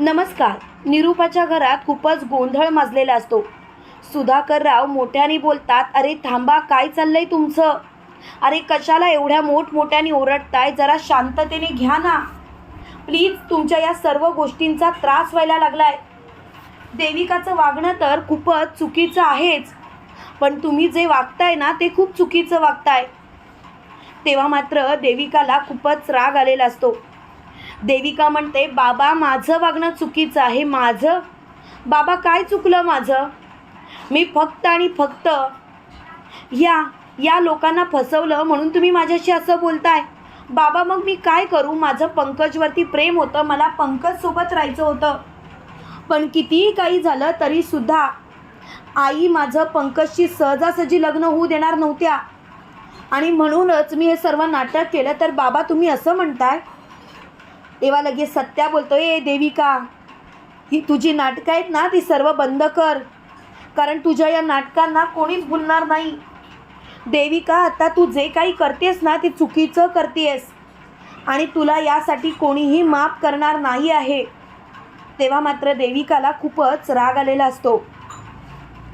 नमस्कार. निरूपाच्या घरात खूपच गोंधळ माजलेला असतो. सुधाकरराव मोठ्याने बोलतात अरे थांबा काय चाललंय तुमचं? अरे कशाला एवढ्या मोठमोठ्याने ओरडताय? जरा शांततेने घ्या ना. प्लीज तुमच्या या सर्व गोष्टींचा त्रास व्हायला लागलाय. देविकाचं वागणं तर खूपच चुकीचं आहेच. पण तुम्ही जे वागताय ना ते खूप चुकीचं वागताय. तेव्हा मात्र देविकाला खूपच राग आलेला असतो. देविका म्हणते बाबा माझं वागणं चुकीचं आहे. माझं बाबा काय चुकलं माझं? मी फक्त आणि फक्त या या लोकांना फसवलं म्हणून तुम्ही माझ्याशी असं बोलताय. बाबा मग मी काय करू? माझं पंकजवरती प्रेम होतं. मला पंकजसोबत राहायचं होतं. पण कितीही काही झालं तरीसुद्धा आई माझं पंकजशी सहजासहजी लग्न होऊ देणार नव्हत्या. आणि म्हणूनच मी हे सर्व नाटक केलं. तर बाबा तुम्ही असं म्हणताय तेव्हा लगेच सत्या बोलतो ए देविका ही तुझी नाटकं आहेत ना ती सर्व बंद कर. कारण तुझ्या या नाटकांना कोणीच भुलणार नाही. देविका आता तू जे काही करतेस ना ते चुकीचं करतेस. आणि तुला यासाठी कोणीही माफ करणार नाही आहे. तेव्हा मात्र देविकाला खूपच राग आलेला असतो.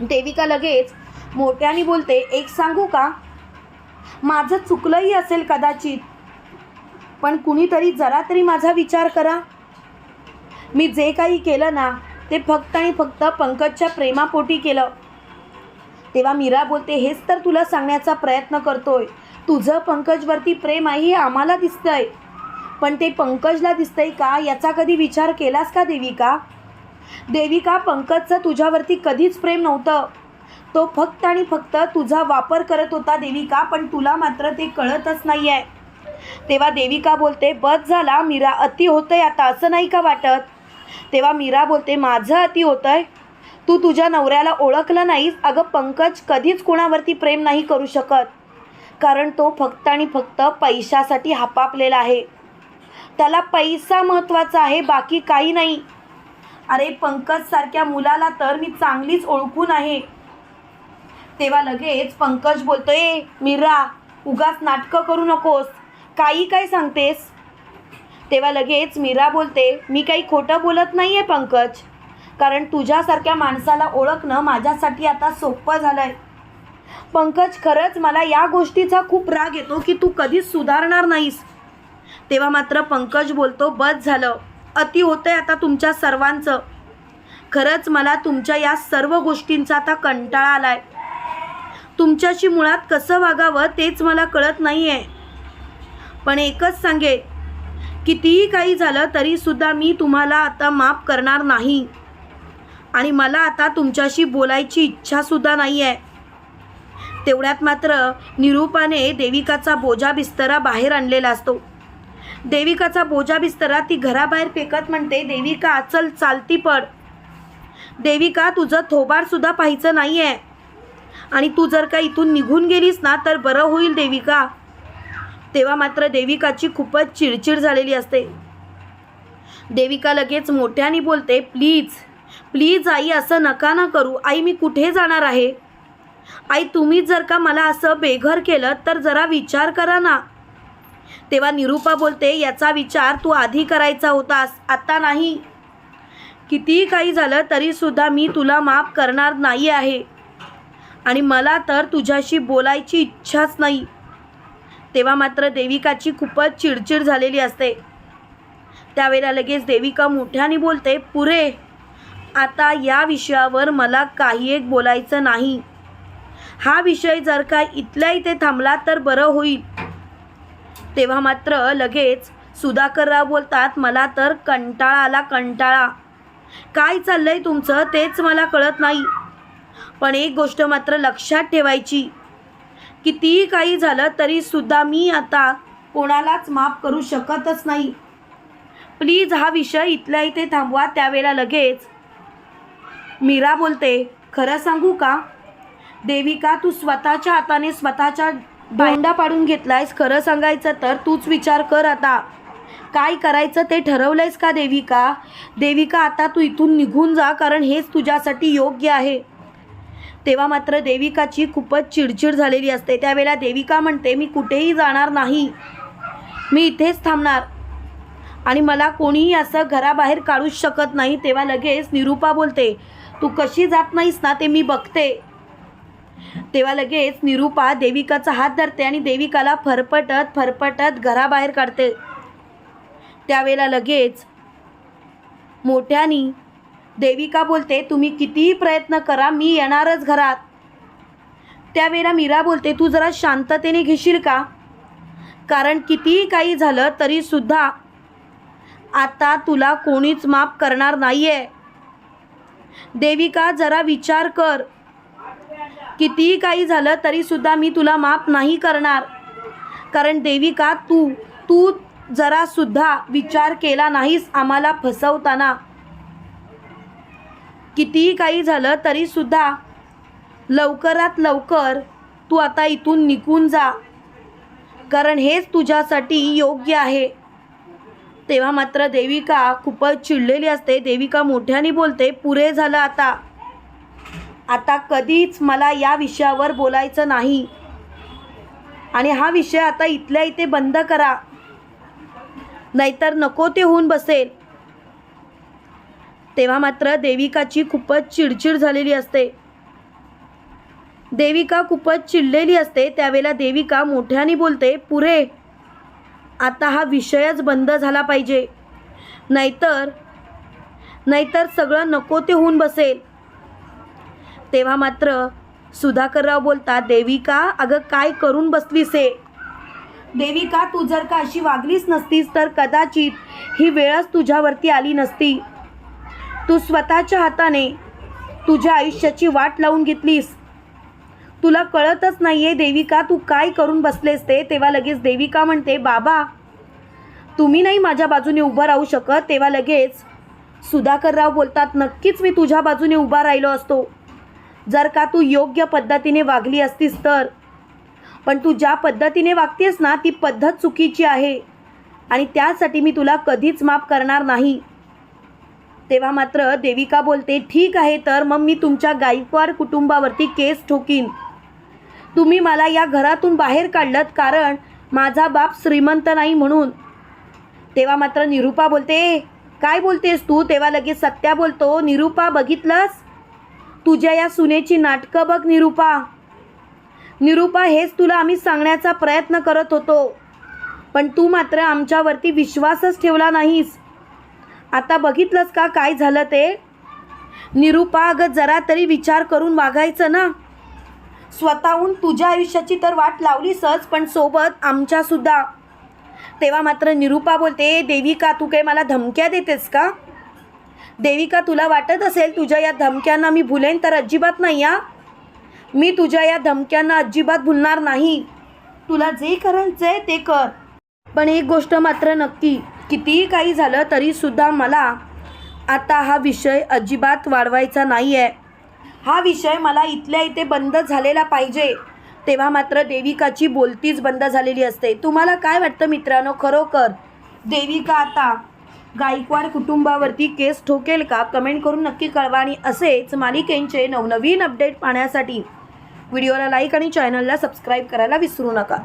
देविका लगेच मोठ्याने बोलते एक सांगू का? माझं चुकलंही असेल कदाचित. पण कुणीतरी जरा तरी माझा विचार करा. मी जे काही केलं ना ते फक्त आणि फक्त पंकजच्या प्रेमापोटी केलं. तेव्हा मीरा बोलते हेच तर तुला सांगण्याचा प्रयत्न करतोय. तुझं पंकजवरती प्रेम आहे हे आम्हाला दिसतंय. पण ते पंकजला दिसतंय का? याचा कधी विचार केलास का देविका? देविका पंकजचं तुझ्यावरती कधीच प्रेम नव्हतं. तो फक्त आणि फक्त तुझा वापर करत होता देविका पण तुला मात्र ते कळतच नाही आहे तेव्हा देविका बोलते बस झाला मीरा अति होतंय आता असं नाही का वाटत? तेव्हा मीरा बोलते माझं अति होतंय? तू तुझ्या नवऱ्याला ओळखलं नाहीस? अगं पंकज कधीच कोणावरती प्रेम नाही करू शकत. कारण तो फक्त आणि फक्त पैशासाठी हापापलेला आहे. त्याला पैसा महत्त्वाचा आहे बाकी काही नाही. अरे पंकजसारख्या मुलाला तर मी चांगलीच ओळखून आहे. तेव्हा लगेच पंकज बोलतोय मीरा उगाच नाटकं करू नकोस. काही काय सांगतेस? तेव्हा लगेच मीरा बोलते मी काही खोटं बोलत नाही आहे पंकज. कारण तुझ्यासारख्या माणसाला ओळखणं माझ्यासाठी आता सोपं झालं आहे पंकज खरंच मला या गोष्टीचा खूप राग येतो की तू कधीच सुधारणार नाहीस. तेव्हा मात्र पंकज बोलतो बस झालं. अति होतंय आता तुमच्या सर्वांचं. खरंच मला तुमच्या या सर्व गोष्टींचा आता कंटाळा आलाय. तुमच्याशी मुळात कसं वागावं तेच मला कळत नाही आहे पण एकच सांगेल कितीही काही झालं तरीसुद्धा मी तुम्हाला आता माफ करणार नाही. आणि मला आता तुमच्याशी बोलायची इच्छासुद्धा नाही आहे तेवढ्यात मात्र निरूपाने देविकाचा बोजा बिस्तरा बाहेर आणलेला असतो. देविकाचा बोजा बिस्तरा ती घराबाहेर फेकत म्हणते देविका अचल चालती पड देविका तुझं थोबारसुद्धा पाहायचं नाही आहे आणि तू जर का इथून निघून गेलीस ना तर बरं होईल देविका. तेव्हा मात्र देविकाची खूपच चिडचिड झालेली असते. देविका लगेच मोठ्याने बोलते प्लीज प्लीज आई असं नका ना करू. आई मी कुठे जाणार आहे? आई तुम्ही जर का मला असं बेघर केलं तर जरा विचार करा ना. तेव्हा निरूपा बोलते याचा विचार तू आधी करायचा होतास आता नाही. कितीही काही झालं तरीसुद्धा मी तुला माफ करणार नाही आहे. आणि मला तर तुझ्याशी बोलायची इच्छाच नाही. तेव्हा मात्र देविकाची खूपच चिडचिड झालेली असते. त्यावेळेला लगेच देविका मोठ्याने बोलते पुरे आता या विषयावर मला काही एक बोलायचं नाही. हा विषय जर का इथल्या इथे थांबला तर बरं होईल. तेव्हा मात्र लगेच सुधाकरराव बोलतात मला तर कंटाळा आला कंटाळा. काय चाललंय तुमचं तेच मला कळत नाही. पण एक गोष्ट मात्र लक्षात ठेवायची कितीही काही झालं तरीसुद्धा मी आता कोणालाच माफ करू शकतच नाही. प्लीज हा विषय इथल्या इथे थांबवा त्यावेळेला लगेच. मीरा बोलते खरं सांगू का? देविका तू स्वतःच्या हाताने स्वतःच्या भांडा पाडून घेतलायस खरं सांगायचं तर तूच विचार कर आता. काय करायचं ते ठरवलंयस का देविका? देविका आता तू इथून निघून जा कारण हेच तुझ्यासाठी योग्य आहे. तेव्हा मात्र देविकाची खूपच चिडचिड झालेली असते. त्यावेळेला देविका म्हणते मी कुठेही जाणार नाही. मी इथेच थांबणार. आणि मला कोणीही असं घराबाहेर काढूच शकत नाही. तेव्हा लगेच निरूपा बोलते तू कशी जात नाहीस ना ते मी बघते. तेव्हा लगेच निरूपा देविकाचा हात धरते आणि देविकाला फरफटत फरफटत घराबाहेर काढते. त्यावेळेला लगेच मोठ्यानी देविका बोलते तुम्ही कितीही प्रयत्न करा मी येणारच घरात. त्यावेळेला मीरा बोलते तू जरा शांततेने घेशील का? कारण कितीही काही झालं तरीसुद्धा आता तुला कोणीच माफ करणार नाही आहे देविका जरा विचार कर. कितीही काही झालं तरीसुद्धा मी तुला माफ नाही करणार. कारण देविका तू तू जरासुद्धा विचार केला नाहीस आम्हाला फसवताना. कितीही काही झालं तरीसुद्धा लवकरात लवकर तू आता इथून निघून जा. कारण हेच तुझ्यासाठी योग्य आहे. तेव्हा मात्र देविका खूपच चिडलेली असते. देविका मोठ्याने बोलते पुरे झालं आता. आता कधीच मला या विषयावर बोलायचं नाही. आणि हा विषय आता इथल्या इथे बंद करा. नाहीतर नको ते होऊन बसेल. तेव्हा मात्र देविकाची खूपच चिडचिड झालेली असते. देविका खूपच चिडलेली असते त्यावेळेला देविका मोठ्याने बोलते पुरे आता हा विषयच बंद झाला पाहिजे. नाहीतर नाहीतर सगळं नको ते होऊन बसेल. तेव्हा मात्र सुधाकरराव बोलतात देविका अगं काय करून बसलीस हे? देविका तू जर का अशी वागलीच नसतीस तर कदाचित ही वेळच तुझ्यावरती आली नसती. तू स्वतःच्या हाताने तुझ्या आयुष्याची वाट लावून घेतलीस. तुला कळतच नाहीये देविका तू काय करून बसलेस ते? तेव्हा लगेच देविका म्हणते बाबा तुम्ही नाही माझ्या बाजूने उभं राहू शकत. तेव्हा लगेच सुधाकरराव बोलतात नक्कीच मी तुझ्या बाजूने उभा राहिलो असतो. जर का तू योग्य पद्धतीने वागली असतीस तर. पण तू ज्या पद्धतीने वागतेस ना ती पद्धत चुकीची आहे. आणि त्यासाठी मी तुला कधीच माफ करणार नाही. तेव्हा मात्र देविका बोलते ठीक आहे तर मग मी तुमच्या गायकवाड कुटुंबावरती केस ठोकीन. तुम्ही मला या घरातून बाहेर काढलत कारण माझा बाप श्रीमंत नाही म्हणून. तेव्हा मात्र निरूपा बोलते काय बोलतेस तू? तेव्हा लगेच सत्या बोलतो निरूपा बघितलंस? तुझ्या या सुनेची नाटकं बघ निरूपा. निरूपा हेच तुला आम्ही सांगण्याचा प्रयत्न करत होतो. पण तू मात्र आमच्यावरती विश्वासच ठेवला नाहीस. आता बघितलंच का काय झालं ते? निरूपा अगं जरा तरी विचार करून वागायचं ना. स्वतःहून तुझ्या आयुष्याची तर वाट लावलीसच पण सोबत आमच्यासुद्धा तेव्हा मात्र निरूपा बोलते देविका तू काही मला धमक्या देतेस का? देविका तुला वाटत असेल तुझ्या या धमक्यांना मी भुलेन तर अजिबात नाही या मी तुझ्या या धमक्यांना अजिबात भुलणार नाही. तुला जे करायचं आहे ते कर. पण एक गोष्ट मात्र नक्की कितीही काही झालं तरीसुद्धा मला आता हा विषय अजिबात वाढवायचा नाही आहे हा विषय मला इथल्या इथे बंद झालेला पाहिजे तेव्हा मात्र देविकाची बोलतीच बंद झालेली असते. तुम्हाला काय वाटतं मित्रांनो? खरोखर देविका आता गायकवाड कुटुंबावरती केस ठोकेल का? कमेंट करून नक्की कळवा आणि असेच मालिकेंचे नवनवीन अपडेट पाहण्यासाठी व्हिडिओला लाईक आणि चॅनलला सबस्क्राईब करायला विसरू नका.